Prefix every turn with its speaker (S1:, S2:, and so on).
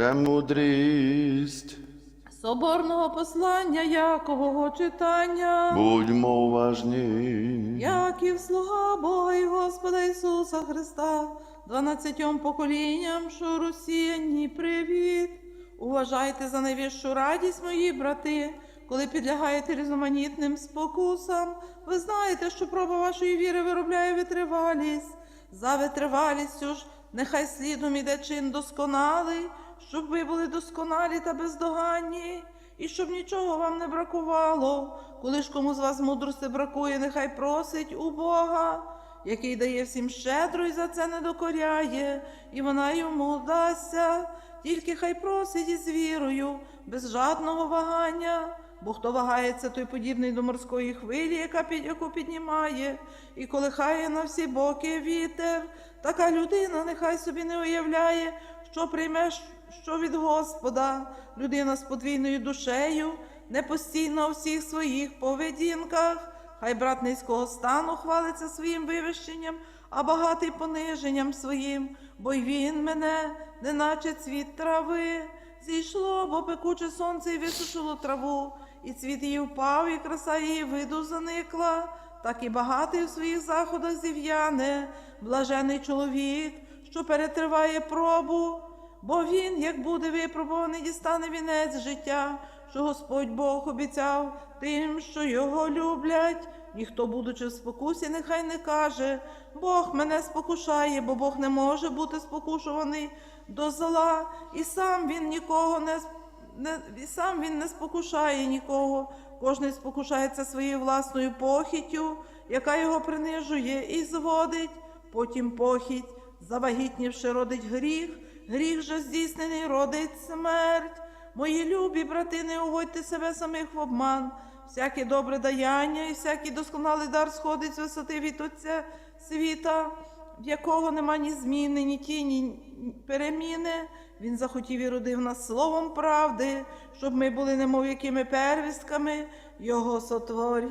S1: Премудрість,
S2: Соборного послання Якового читання.
S1: будьмо уважні.
S2: Яків слуга Бога і Господа Ісуса Христа, дванадцятьом поколінням, що розсіяні, привіт. Уважайте за найвищу радість, мої брати, коли підлягаєте різноманітним спокусам. Ви знаєте, що проба вашої віри виробляє витривалість. За витривалістю ж нехай слідом іде чин досконалий, щоб ви були досконалі та бездоганні, і щоб нічого вам не бракувало. Коли ж кому з вас мудрости бракує, нехай просить у Бога, який дає всім щедро і за це не докоряє, і вона йому дасться. Тільки хай просить із вірою, без жадного вагання. Бо хто вагається, той подібний до морської хвилі, яка під яку піднімає, і колихає на всі боки вітер. Така людина нехай собі не уявляє, що прийме що від Господа, людина з подвійною душею, не постійно у всіх своїх поведінках. Хай брат низького стану хвалиться своїм вивищенням, а багатий пониженням своїм, бо й він мене, неначе цвіт трави. Зійшло, бо пекуче сонце і висушило траву, і цвіт її впав, і краса її виду заникла, так і багатий у своїх заходах зів'яне, блажений чоловік, що перетриває пробу, бо він, як буде випробований, дістане вінець життя, що Господь Бог обіцяв тим, що його люблять. Ніхто, будучи в спокусі, нехай не каже, Бог мене спокушає, бо Бог не може бути спокушуваний до зла, і сам він нікого не, не і сам він не спокушає нікого. Кожний спокушається своєю власною похіттю, яка його принижує і зводить. Потім похідь, завагітнівши, родить гріх, гріх же здійснений родить смерть. Мої любі брати, не уводьте себе самих в обман. Всяке добре даяння і всякий досконалий дар сходить з висоти від Отця світа, в якого нема ні зміни, ні тіні, ні переміни. Він захотів і родив нас словом правди, щоб ми були немов якими первістками Його сотворіння.